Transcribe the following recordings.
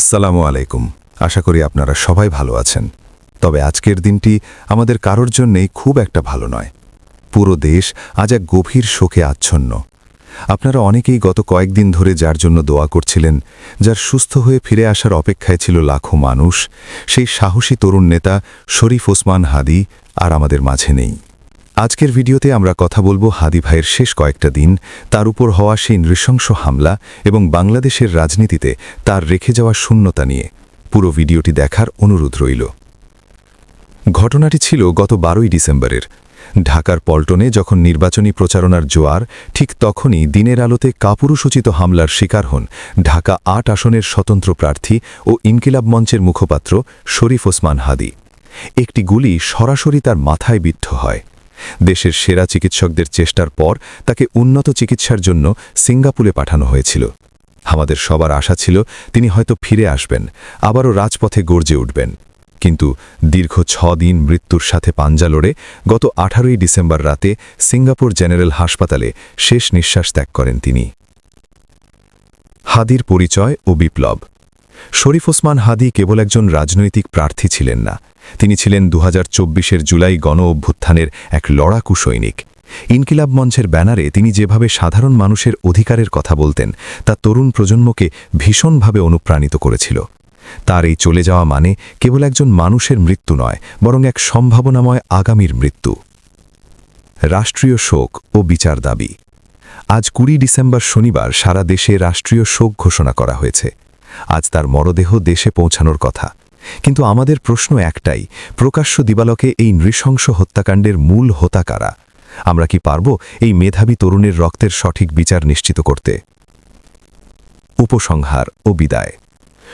আসসালামু আলাইকুম। আশা করি আপনারা সবাই ভালো আছেন। তবে আজকের দিনটি আমাদের কারোর জন্যেই খুব একটা ভালো নয়। পুরো দেশ আজ এক গভীর শোকে আচ্ছন্ন। আপনারা অনেকেই গত কয়েকদিন ধরে যার জন্য দোয়া করছিলেন, যার সুস্থ হয়ে ফিরে আসার অপেক্ষায় ছিল লাখো মানুষ, সেই সাহসী তরুণ নেতা শরীফ ওসমান হাদি আর আমাদের মাঝে নেই। আজকের ভিডিওতে আমরা কথা বলব হাদি ভাইয়ের শেষ কয়েকটা দিন, তার উপর হওয়া সেই নৃশংস হামলা এবং বাংলাদেশের রাজনীতিতে তার রেখে যাওয়া শূন্যতা নিয়ে। পুরো ভিডিওটি দেখার অনুরোধ রইল। ঘটনাটি ছিল গত বারোই ডিসেম্বরের। ঢাকার পল্টনে যখন নির্বাচনী প্রচারণার জোয়ার, ঠিক তখনই দিনের আলোতে কাপুরুষোচিত হামলার শিকার হন ঢাকা আট আসনের স্বতন্ত্র প্রার্থী ও ইনকিলাব মঞ্চের মুখপাত্র শরীফ ওসমান হাদি। একটি গুলি সরাসরি তার মাথায় বিদ্ধ হয়। দেশের সেরা চিকিৎসকদের চেষ্টার পর তাকে উন্নত চিকিৎসার জন্য সিঙ্গাপুরে পাঠানো হয়েছিল। আমাদের সবার আশা ছিল তিনি হয়তো ফিরে আসবেন, আবারও রাজপথে গর্জে উঠবেন। কিন্তু দীর্ঘ ছ দিন মৃত্যুর সাথে পাঞ্জা লড়ে গত আঠারোই ডিসেম্বর রাতে সিঙ্গাপুর জেনারেল হাসপাতালে শেষ নিঃশ্বাস ত্যাগ করেন তিনি। হাদির পরিচয় ও বিপ্লব। শরীফ ওসমান হাদি কেবল একজন রাজনৈতিক প্রার্থী ছিলেন না। তিনি ছিলেন দু হাজার জুলাই গণ অভ্যুত্থানের এক লড়াকু সৈনিক। ইনকিলাব মঞ্চের ব্যানারে তিনি যেভাবে সাধারণ মানুষের অধিকারের কথা বলতেন, তা তরুণ প্রজন্মকে ভীষণভাবে অনুপ্রাণিত করেছিল। তার এই চলে যাওয়া মানে কেবল একজন মানুষের মৃত্যু নয়, বরং এক সম্ভাবনাময় আগামীর মৃত্যু। রাষ্ট্রীয় শোক ও বিচার দাবি। আজ কুড়ি ডিসেম্বর শনিবার সারা দেশে রাষ্ট্রীয় শোক ঘোষণা করা হয়েছে। আজ তার মরদেহ দেশে পৌঁছানোর কথা। কিন্তু আমাদের প্রশ্ন একটাই, প্রকাশ্য দিবালকে এই নৃশংস হত্যাকাণ্ডের মূল হোতা কারা? আমরা কি পারব এই মেধাবী তরুণের রক্তের সঠিক বিচার নিশ্চিত করতে? উপসংহার ও বিদায়।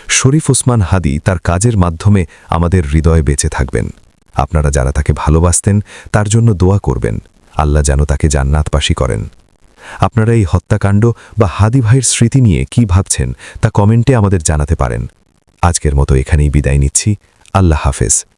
শরীফ ওসমান হাদি তার কাজের মাধ্যমে আমাদের হৃদয়ে বেঁচে থাকবেন। আপনারা যারা তাকে ভালোবাসতেন, তার জন্য দোয়া করবেন। আল্লাহ যেন তাকে জান্নাতবাসী করেন। আপনারা এই হত্যাকাণ্ড বা হাদি ভাইয়ের স্মৃতি নিয়ে কি ভাবছেন তা কমেন্টে আমাদের জানাতে পারেন। আজকের মতো এখানেই বিদায় নিচ্ছি। আল্লাহ হাফেজ।